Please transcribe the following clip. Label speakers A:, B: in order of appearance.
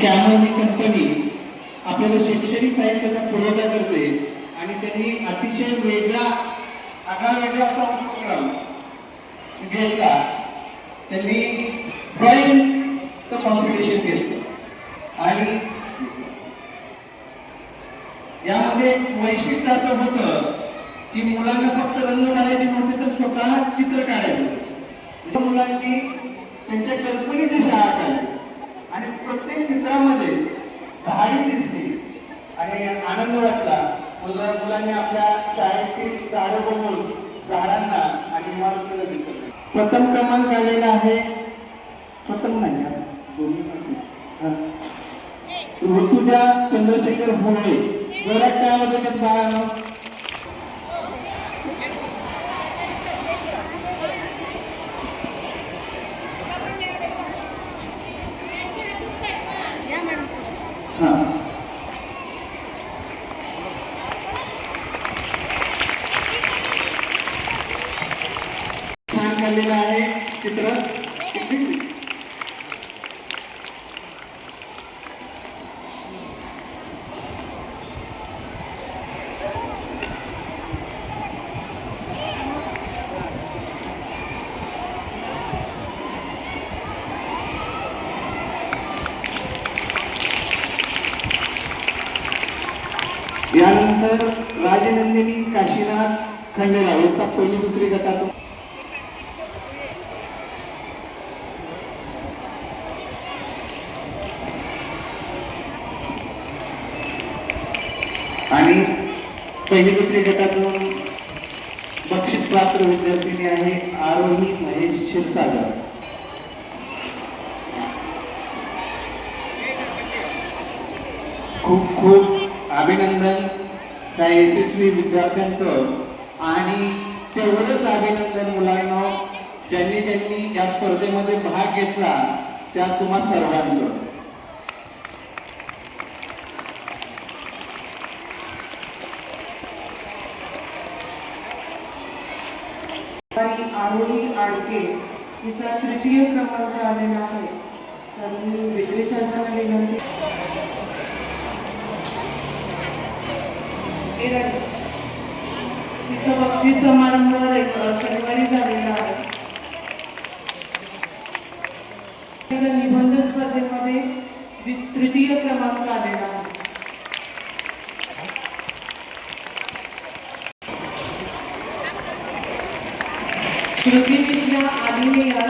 A: त्यामुळे ही कंपनी आपल्याला शैक्षणिक साहित्याचा पुरवठा करते आणि त्यांनी अतिशय वेगळा आगळा वेगळा असा उपक्रम घेतला. त्यांनी ड्रॉइंगचं कॉम्पिटिशन घेतलं. आणि यामध्ये वैशिष्ट्य असं होतं की मुलांना फक्त रंग काढायचे नव्हते तर स्वतः चित्र काढायचे. मुलांनी त्यांच्या कल्पनेच्या आनंद वाटला मुलांनी आपल्या शाळेतील झाडं बनवून झाडांना आणि इमारतीला दिसत प्रथम क्रमांक आलेला आहे. प्रथम नाही दोन्ही ऋतुजा चंद्रशेखर भोळे जोरात काय आवाज येतात बाळांनो हा. छान काढलेलं आहे चित्र यानंतर राजनंदिनी काशीनाथ खंडेराव इयत्ता पहिली दुसरी गटातून आणि पहिली दुसरी गटातून बक्षीस पात्र विद्यार्थिनी आहे आरोही महेश क्षीरसागर. खूप खूप अभिनंदन त्या यशस्वी विद्यार्थ्यांचं आणि तेवढंच अभिनंदन मुलांना ज्यांनी ज्यांनी या स्पर्धेमध्ये भाग घेतला त्या तुम्हा सर्वांचं.
B: आणि आरोही आडके तिचा तृतीय क्रमांक आलेला आहे. तर मी विक्री संघाला विनंती. हे तिथं बक्षीस समारंभ शनिवारी झालेला आहे. निबंध स्पर्धेमध्ये द्वि- तृतीय योग्य दिशेला आलेले या